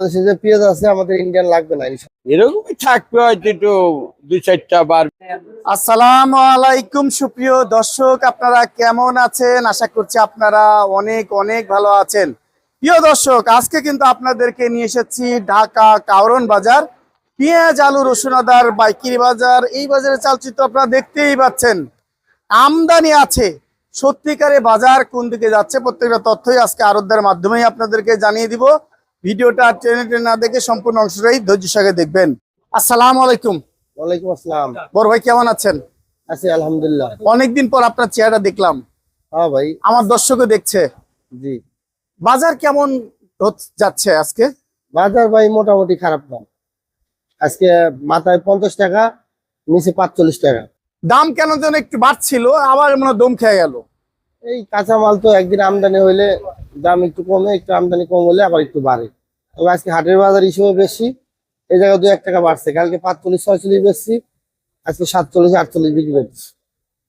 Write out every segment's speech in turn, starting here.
বাংলাদেশে যে পেঁয়াজ আছে আমাদের ইন্ডিয়ান লাগবে না এরকমই থাকবে হয়তো একটু দুই চারটা বার। আসসালামু আলাইকুম সুপ্রিয় দর্শক আপনারা কেমন আছেন? আশা করছি আপনারা অনেক অনেক ভালো আছেন। প্রিয় দর্শক আজকে কিন্তু আপনাদেরকে নিয়ে এসেছি ঢাকা কাউরন বাজার পেঁয়াজ আলু রসুন আদার বাইকিরি বাজার। এই বাজারের চালচিত্র আপনারা দেখতেই পাচ্ছেন। আমদানি আছে। সত্যিকারে বাজার কোন দিকে যাচ্ছে প্রত্যেকটা তথ্যই আজকে আরোদ্ধার মাধ্যমেই আপনাদেরকে জানিয়ে দিব। ভিডিওটা টেনে টেনে না দেখে সম্পূর্ণ অংশটাই ধৈর্য সঙ্গে দেখবেন। আসসালামু আলাইকুম। ওয়ালাইকুম আসসালাম। বড় ভাই কেমন আছেন? আছি আলহামদুলিল্লাহ। অনেকদিন পর আপনার চেহারা দেখলাম। হ্যাঁ ভাই। আমার দর্শকও দেখছে। জি। বাজার কেমন যাচ্ছে আজকে? বাজার ভাই মোটামুটি খারাপ না। আজকে মাথায় পঞ্চাশ টাকা নিচে পাঁচচল্লিশ টাকা। দাম কেন যেন একটু বাড়ছিল আবার মনে দম খেয়ে গেল। এই কাঁচামাল তো একদিন আমদানি হইলে দাম একটু কমে একটু আমদানি কম হলে আবার একটু বাড়ে। তবে আজকে হাটের বাজার হিসেবে বেশি। এই জায়গায় দু এক টাকা বাড়ছে। কালকে পাঁচচল্লিশ ছয়চল্লিশ বেশি। আজকে সাতচল্লিশ আটচল্লিশ বিক্রি করছি।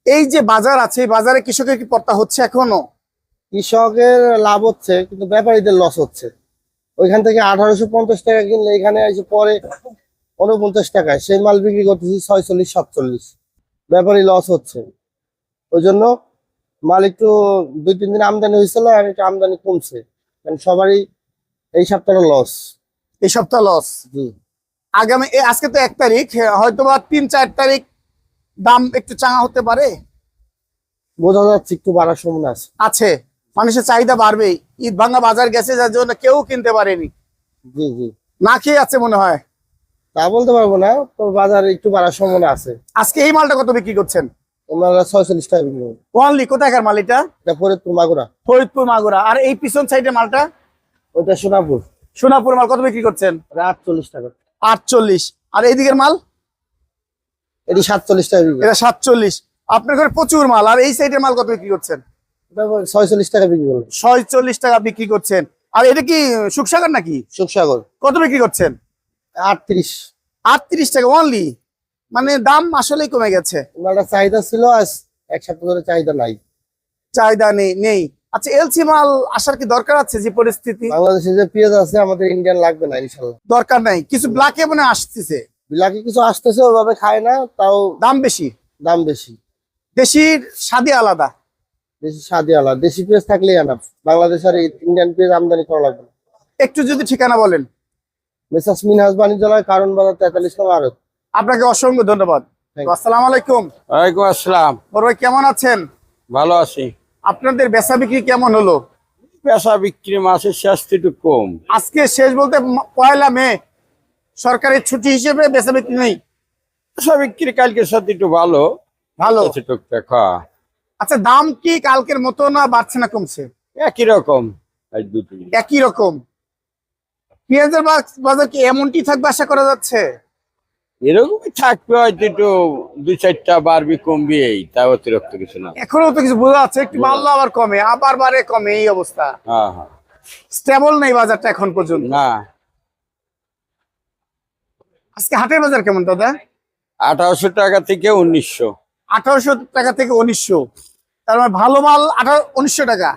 এই যে বাজার আছে এই বাজারে কৃষকের কি পড়তা হচ্ছে এখনও? কৃষকের লাভ হচ্ছে কিন্তু ব্যাপারীদের লস হচ্ছে। ওইখান থেকে আঠারোশো পঞ্চাশ টাকা কিনলে এখানে এসে পরে উনপঞ্চাশ টাকায় সেই মাল বিক্রি করতেছি ছয়চল্লিশ সাতচল্লিশ। ব্যাপারী লস হচ্ছে। ওই জন্য মাল একটু দুই তিন দিন আমদানি হয়েছিল আর একটু আমদানি কমছে। কারণ সবারই এই সপ্তাহে লস এই সপ্তাহ লস জি। আগামী আজকে তো এক তারিখ হয়তো বা তিন চার তারিখ দাম একটু চাঙা হতে পারে? বোঝা যাচ্ছে একটু বাড়ার সম্ভাবনা আছে। আছে। মানুষের চাহিদা বাড়বে ঈদ ভাঙা বাজার গেছে যার জন্য কেউ কিনতে পারেনি। জি জি। না খেয়ে আছে মনে হয়। তা বলতে পারব না তো বাজার একটু বাড়ার সম্ভাবনা আছে। আজকে এই মালটা কত বিক্রি করছেন? ওনারা ছয়চল্লিশ টাকা বিক্রি করবে ওয়ানলি কোথাকার মাল এটা? ফরিদপুর মাগুরা। ফরিদপুর মাগুরা। আর এই পিছন সাইডের মালটা? ওইটা সোনাপুর। সোনাপুর মাল কত বিক্রি করছেন? আটচল্লিশ টাকা। আটচল্লিশ। আর এইদিকের মাল? এটি সাতচল্লিশ টাকা এটা সাতচল্লিশ। আপনার ঘরে প্রচুর মাল। আর এই সাইডের মাল কত বিক্রি করছেন? ছয়চল্লিশ টাকা বিক্রি করবে ছয়চল্লিশ টাকা বিক্রি করছেন। আর এটা কি সুখসাগর নাকি? সুখসাগর। কত বিক্রি করছেন? আটত্রিশ। আটত্রিশ টাকা অনলি মানে দাম আসলেই কমে গেছে। চাহিদা ছিল আজ এক সপ্তাহ ধরে চাহিদা নাই। চাহিদা নেই নেই। আচ্ছা এলসি মাল আসার কি দরকার আছে যে পরিস্থিতি? বাংলাদেশে যে পেঁয়াজ আছে আমাদের ইন্ডিয়ান লাগবে না ইনশাল্লাহ। দরকার নাই। কিছু ব্ল্যাকে মনে আসতেছে। বিলাকি কিছু আসতেছে ওইভাবে খায় না তাও দাম বেশি? দাম বেশি। দেশির স্বাদই আলাদা। দেশি স্বাদে আলাদা। দেশি পেঁয়াজ থাকলেই আনা বাংলাদেশ আর ইন্ডিয়ান পেঁয়াজ আমদানি করা লাগবে না। একটু যদি ঠিকানা বলেন। মেসাস মিনহাজ বাণিজ্যালয় কারণ বাজার তেতাল্লিশ নম্বর আরত আপনাকে অসংখ্য ধন্যবাদ. আসসালামু আলাইকুম। ওয়ালাইকুম আসসালাম। বড় ভাই কেমন আছেন? ভালো আছি। আপনাদের বেচা বিক্রি কেমন হলো? পেশা বিক্রি মাছের স্বাস্থ্য একটু কম। আজকে শেষ বলতে পয়লা মে। সরকারি ছুটি হিসেবে বেচা বিক্রি নেই। পেশা বিক্রি কালকের সাথে একটু ভালো। ভালো। আছে টুকটাক হ্যাঁ। আচ্ছা দাম কি কালকের মতো না বাড়ছে না কমছে? একই রকম একই রকম। পেঁয়াজের বাজ- বাজার কি এমনটি থাকবে আশা করা যাচ্ছে? এরকমই থাকবে হয়তো একটু দুই চারটা বাড়বি কমবি এই তা অতিরিক্ত কিছু না। এখনও তো কিছু বোঝা যাচ্ছে একটু বাড়লো আবার কমে আবার বাড়ে কমে এই অবস্থা। হ্যাঁ হ্যাঁ। স্টেবল নেই বাজারটা এখন পর্যন্ত। না। আজকে হাটের বাজার কেমন দাদা? আঠারোশো টাকা থেকে উনিশশো। আঠারোশো টাকা থেকে উনিশশো। তার মানে ভালো মাল আঠারো উনিশশো টাকা।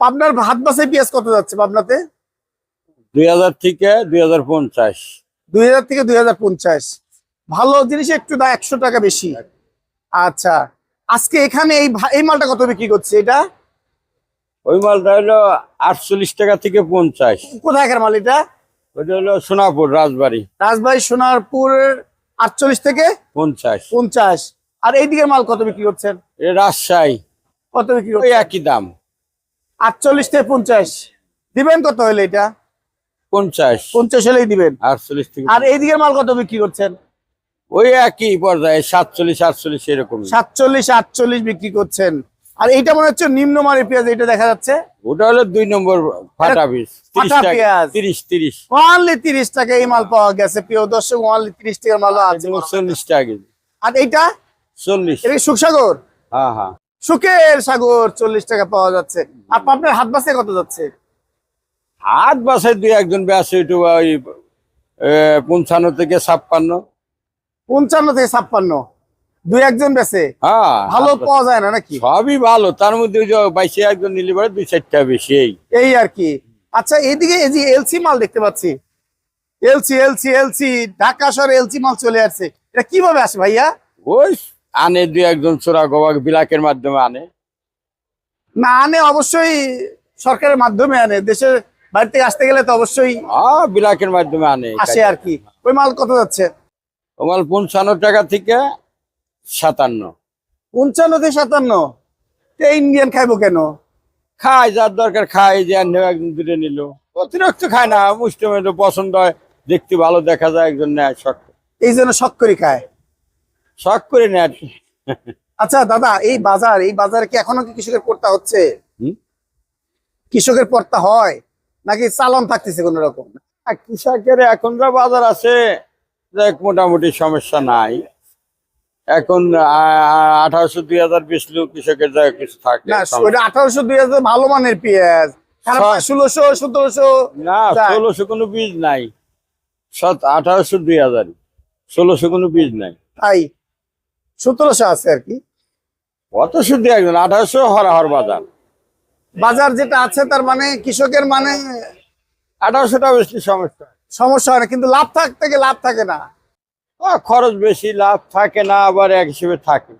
পাবনার হাত বাসায় পেঁয়াজ কত যাচ্ছে পাবনাতে? দুই হাজার থেকে দুই হাজার পঞ্চাশ। দুই হাজার থেকে দুই হাজার পঞ্চাশ। ভালো জিনিস একটু দা একশো টাকা বেশি। আচ্ছা আজকে এখানে এই এই মালটা কত বিক্রি করছে এটা? ওই মালটা হলো আটচল্লিশ টাকা থেকে পঞ্চাশ। কোথায়কার মাল এটা? ওইটা হলো সোনাপুর রাজবাড়ি। রাজবাড়ি সোনারপুর আটচল্লিশ থেকে পঞ্চাশ। পঞ্চাশ। আর এই দিকের মাল কত বিক্রি করছেন? রাজশাহী। কত বিক্রি একই দাম। আটচল্লিশ থেকে পঞ্চাশ। দিবেন কত হলে এটা? পঞ্চাশ। পঞ্চাশ হলেই দিবেন। আটচল্লিশ থেকে আর এই দিকের মাল কত বিক্রি করছেন? ওই একই পর্যায়ে সাতচল্লিশ আটচল্লিশ এরকম। সাতচল্লিশ আটচল্লিশ বিক্রি করছেন। আর এইটা মনে হচ্ছে নিম্নমানের পেঁয়াজ এটা দেখা যাচ্ছে? ওটা হলো দুই নম্বর ফাটা পিস তিরিশ পেঁয়াজ। তিরিশ তিরিশ। ওয়ানলি তিরিশ টাকা এই মাল পাওয়া গেছে। প্রিয় দর্শক ওয়ানলি তিরিশ টাকার মাল আছে চল্লিশ টাকা আর এইটা? চল্লিশ। এটা সুখসাগর? হ্যাঁ হ্যাঁ। সুখের সাগর চল্লিশ টাকা পাওয়া যাচ্ছে। আর আপনার হাত বাসে কত যাচ্ছে? হাত বাসে দুই একজন ব্যাস একটু ওই পঞ্চান্ন থেকে ছাপ্পান্ন। পঞ্চান্ন থেকে ছাপ্পান্ন। দুই একজন বেছে? হ্যাঁ ভালো পাওয়া যায় না নাকি? সবই ভালো তার মধ্যে বাইশে একজন নিলে পরে দুই চারটা বেশি এই। এই আর কি। আচ্ছা এইদিকে এই যে এলসি মাল দেখতে পাচ্ছি। এলসি এলসি এলসি ঢাকা শহরে এলসি মাল চলে আসছে। এটা কীভাবে আসে ভাইয়া? ওই আনে দুই একজন চোরা গোবা বিলাকের মাধ্যমে আনে। না আনে অবশ্যই সরকারের মাধ্যমে আনে। দেশের বাইরে থেকে আসতে গেলে তো অবশ্যই আহ বিলাকের মাধ্যমে আনে আসে আর কি। ওই মাল কত যাচ্ছে? ও মাল পঞ্চান্ন টাকা থেকে সাতান্ন। পঞ্চান্ন থেকে সাতান্ন? ইন্ডিয়ান খাইবো কেন? খায় যার দরকার খায় যে একজন দূরে নিল। অতিরিক্ত খায় না মুষ্টি মেয়ে পছন্দ হয় দেখতে ভালো দেখা যায় একজন নেয় শখ এই জন্য শখ করে খায়? শখ করে নেয়। আর কি। আচ্ছা দাদা এই বাজার এই বাজারে কি এখনও কি কৃষকের পড়তা হচ্ছে? কৃষকের পড়তা হয়? নাকি চালন থাকতেছে কোন রকম? কৃষকের এখন যা বাজার আছে দেখ মোটামুটি সমস্যা নাই। এখন আঠারোশো দুই হাজার বিশ লোক কৃষকের যা কিছু থাকে। না আঠারোশো দুই হাজার ভালো মানের পেঁয়াজ। ষোলোশো সতেরোশো? না ষোলোশো কোনো বীজ নাই। সত আঠারোশো দুই হাজার। ষোলোশো কোনো বীজ নাই। তাই? সতেরোশো আছে আর কি। অত শুদ্ধ একজন আঠারোশো হরাহর বাজার। বাজার যেটা আছে তার মানে কৃষকের মানে আঠারোশোটা বেশি সমস্যা। সমস্যা হয় না কিন্তু লাভ থাকতে গিয়ে লাভ থাকে না। ও, খরচ বেশি লাভ থাকে না আবার এক হিসেবে থাকে।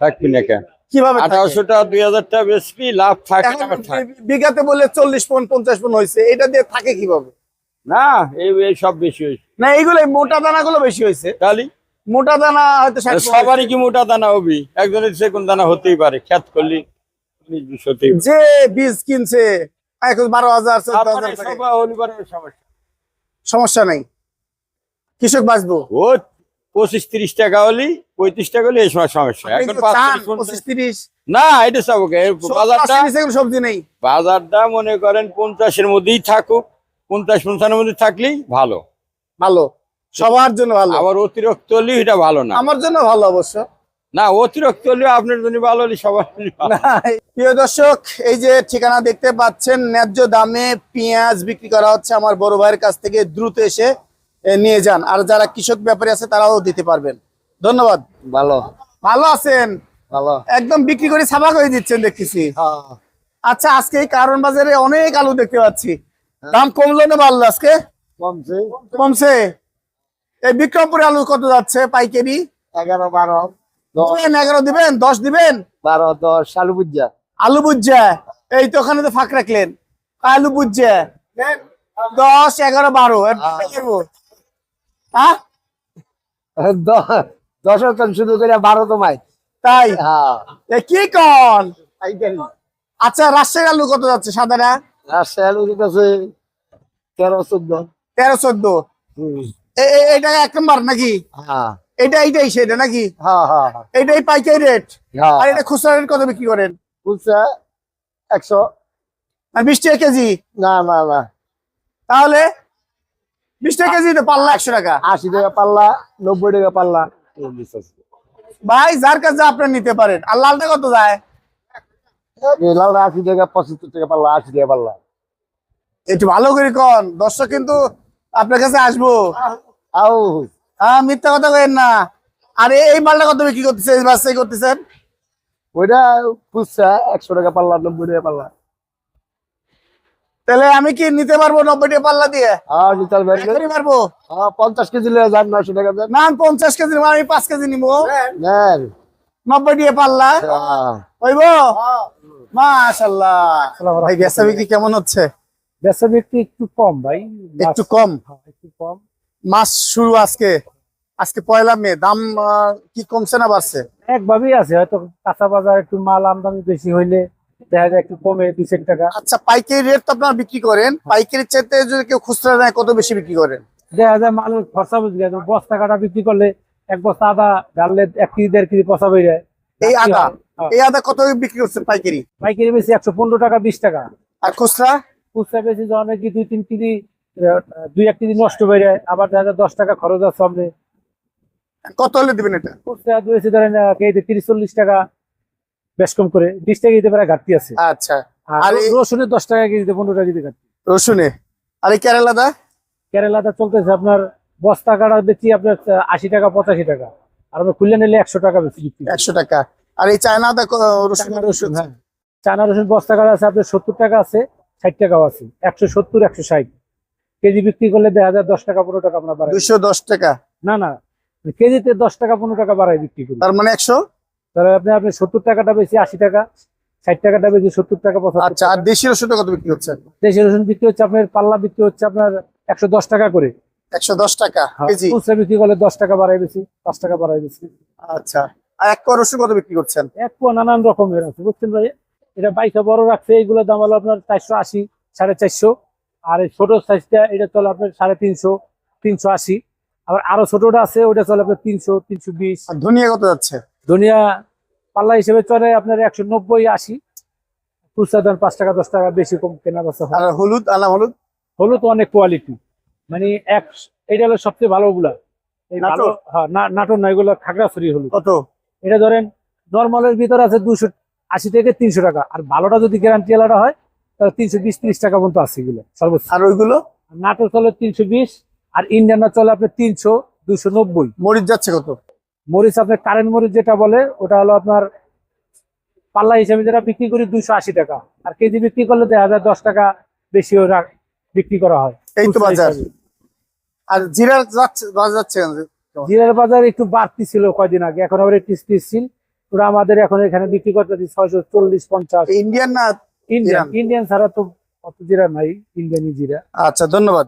থাকবি না কেন? কীভাবে আঠারোশোটা দুই হাজারটা বেশি লাভ থাকে এখন না থাকে। বি- বিঘাতে বলে চল্লিশ পন পঞ্চাশ পন হয়েছে এটা দিয়ে থাকে কীভাবে? না এই সব বেশি হয়েছে না এইগুলো মোটা দানা গুলো বেশি হয়েছে তাহলে? মোটা দানা হয়তো সবারই কি মোটা দানা হবি? একজনের সে কোন দানা হতেই পারে খ্যাত করলি। যে বীজ কিনছে এখন বারো হাজার চোদ্দ হাজার টাকা। সবার হলিবারের সমস্যা। নাই। কৃষক বাঁচবো। পঁচিশ তিরিশ টাকা হলি পঁয়ত্রিশ টাকা হলি এই সময় সমস্যা। এখন পঁচিশ তিরিশ। না এটা বাজারটা সবজি নেই। বাজারটা মনে করেন পঞ্চাশের মধ্যেই থাকুক। পঞ্চাশ পঞ্চাশের মধ্যে থাকলেই ভালো। ভালো। সবার জন্য ভালো। আবার অতিরিক্ত হলে এটা ভালো না। আমার জন্য ভালো অবশ্য। না অতিরিক্ত হলে আপনার জন্য ভালো হলে সবার। প্রিয় দর্শক এই যে ঠিকানা দেখতে পাচ্ছেন ন্যায্য দামে পেঁয়াজ বিক্রি করা হচ্ছে আমার বড় ভাইয়ের কাছ থেকে দ্রুত এসে নিয়ে যান। আর যারা কৃষক ব্যাপারী আছে তারাও দিতে পারবেন। ধন্যবাদ। ভালো। ভালো আছেন? ভালো। একদম বিক্রি করে সাবা করে দিচ্ছেন দেখতেছি। আচ্ছা আজকে এই কারণ বাজারে অনেক আলু দেখতে পাচ্ছি। দাম কমলো না বাড়লো আজকে? কমছে। কমছে। এই বিক্রমপুরে আলু কত যাচ্ছে পাইকারি? এগারো বারো। এগারো দিবেন দশ দিবেন? বারো দশ আলু বুঝা আলু বুঝছে এই তো ওখানে তো ফাঁক রাখলেন। আলু বুঝছে দশ এগারো বারো কি করব? হ্যাঁ? দশ টন শুধু করে বারো তো মাই। তাই? হ্যাঁ। কি কন? আচ্ছা রাজশাহী আলু কত যাচ্ছে সাদারা? রাজশাহী আলু তেরো চোদ্দ। তেরো চোদ্দ। এটা এক নম্বর নাকি? হ্যাঁ। এটা এইটাই সেটা নাকি? হ্যাঁ হ্যাঁ এইটাই পাইকারি রেট আর এটা খুচরা রেট কত বিক্রি করেন? বুঝছে একশো। বিশ টাকা কেজি? না না না। তাহলে বিশ টাকা কেজি তো পাল্লা একশো টাকা। আশি টাকা পাল্লা নব্বই টাকা পাল্লা। ভাই যার কাছে আপনার নিতে পারেন। আর লালটা কত যায়? লাউরা আশি টাকা পঁচাত্তর টাকা পাল্লা আশি টাকা পাল্লা। একটু ভালো করে কন। দর্শক কিন্তু আপনার কাছে আসব। আও হ্যাঁ মিথ্যা কথা কেন না। আর এই- মালটা কত বিক্রি করতেছে এই বাচ্চাই করতেছেন? ওইটা বুঝছে একশো টাকা পাল্লা নব্বই টাকা পাল্লা। তাহলে আমি কি নিতে পারব নব্বই টাকা পাল্লা দিয়ে? ব্যাংকে এখনই পঞ্চাশ কেজি যান নশো টাকা দেন না পঞ্চাশ কেজি নিবো, আমি পাঁচ কেজি নিবো। নব্বই টাকা পাল্লা? হ্যাঁ। হইব? মাশাল্লাহ। ভাই বেচা বিক্রি কেমন হচ্ছে? বেচা বিক্রি একটু কম ভাই। একটু কম? হ্যাঁ, একটু কম। মাস শুরু আজকে আজকে পয়লা মে দাম কি কমছে না বাড়ছে? একভাবেই আছে হয়তো কাঁচা বাজার একটু মাল আমদানি বেশি হইলে দেখা যায় একটু কমে দুই টাকা। আচ্ছা পাইকারি রেট তো আপনারা বিক্রি করেন। চাইতে যদি কেউ খুচরা নেয় কত বেশি বিক্রি করেন? দেখা যায় মালের খরচা বুঝে গেছে বস্তা কাটা বিক্রি করলে এক বস্তা আদা ডাললে এক কেজি দেড় কেজি পচা বেড়ে যায়। এই আদা। এই আদা কত বিক্রি করছেন পাইকারি? পাইকারি বেশি একশো পনেরো টাকা বিশ টাকা। আর খুচরা? খুচরা বেশি যখন কি দুই তিন কেজি দুই এক কেজি নষ্ট হয়ে যায় আবার দেখা যায় দশ টাকা খরচ আছে সামনে। কত হলে দিবেন এটা? খুচরা দিয়েছে ধরেন কেজিতে তিরিশ চল্লিশ টাকা বেশ কম করে বিশ টাকা দিতে পারে ঘাটতি আছে। আচ্ছা। আর রসুনের দশ টাকা কেজিতে পনেরো টাকা কেজিতে ঘাটতি। রসুনে? আর এই কেরালা দা? কেরালাতে চলতেছে আপনার বস্তা কাটা বেচি আপনার আশি টাকা পঁচাশি টাকা। আর আমরা খুললে নিলে একশো টাকা বেশি একশো টাকা। আর এই চায়না আদা রসুন রসুন হ্যাঁ। চায়না রসুন বস্তা কাটা আছে আপনার সত্তর টাকা আছে ষাট টাকাও আছে। একশো সত্তর একশো ষাট। কেজি বিক্রি করলে দেখা যায় দশ টাকা পনেরো টাকা আমরা বাড়াই দুশো দশ টাকা? না না কেজিতে দশ টাকা পনেরো টাকা বাড়াই বিক্রি করি তার মানে একশো? তাহলে আপনি আপনি সত্তর টাকাটা বেশি আশি টাকা ষাট টাকাটা বেশি সত্তর টাকা আচ্ছা আর দেশি কত বিক্রি হচ্ছে? দেশি রসুন বিক্রি হচ্ছে আপনার পাল্লা বিক্রি হচ্ছে আপনার একশো দশ টাকা করে। একশো দশ টাকা খুচরা বিক্রি করলে দশ টাকা বাড়াই বেশি পাঁচ টাকা বাড়াই বেশি। আচ্ছা আর এক কোয়া রসুন কত বিক্রি করছেন? এক নানান রকমের আছে বুঝছেন ভাই? এটা বাইশা বড় রাখছে এইগুলোর দাম হলো আপনার চারশো আশি সাড়ে চারশো। আর এই ছোট সাইজটা এটা চলে আপনার সাড়ে তিনশো তিনশো আশি। আবার আরও ছোটটা আছে ওটা চলে আপনার তিনশো তিনশো বিশ। আর ধনিয়া কত যাচ্ছে? ধনিয়া পাল্লা হিসেবে চলে আপনার একশো নব্বই আশি। খুচরা দাম পাঁচ টাকা দশ টাকা বেশি কম কেনা বেচা আর হলুদ আলাম হলুদ? হলুদ অনেক কোয়ালিটি মানে এক এটা হলো সবচেয়ে ভালো গুলা এই ভালো নাটোর? হ্যাঁ নাটোর না এগুলো খাগড়াছড়ি হলুদ। কত? এটা ধরেন নর্মালের ভিতরে আছে দুশো আশি থেকে তিনশো টাকা। আর ভালোটা যদি গ্যারান্টি আলাদা হয় তাহলে তিনশো বিশ ত্রিশ টাকা পর্যন্ত আছে এগুলো সর্বোচ্চ। আর ওইগুলো? নাটোর চলে তিনশো বিশ আর ইন্ডিয়ানরা চলে আপনার তিনশো দুশো নব্বই। মরিচ যাচ্ছে কত? মরিচ আপনার কারেন্ট মরিচ যেটা বলে ওটা হলো আপনার পাল্লা হিসেবে যেটা বিক্রি করি দুইশো আশি টাকা। আর কেজি বিক্রি করলে দেখা যায় দশ টাকা বেশি রাখ- বিক্রি করা হয়। এই তো বাজার। আর জিরার যাচ্ছে বাজার যাচ্ছে জিরার বাজার একটু বাড়তি ছিল কয়দিন আগে এখন আবার একটু স্থির ওরা আমাদের এখন এখানে বিক্রি করতেছি ছয়শো চল্লিশ পঞ্চাশ। ইন্ডিয়ান না ইন্ডিয়ান ইন্ডিয়ান ছাড়া তো অত জিরা নাই ইন্ডিয়ানি জিরা। আচ্ছা ধন্যবাদ।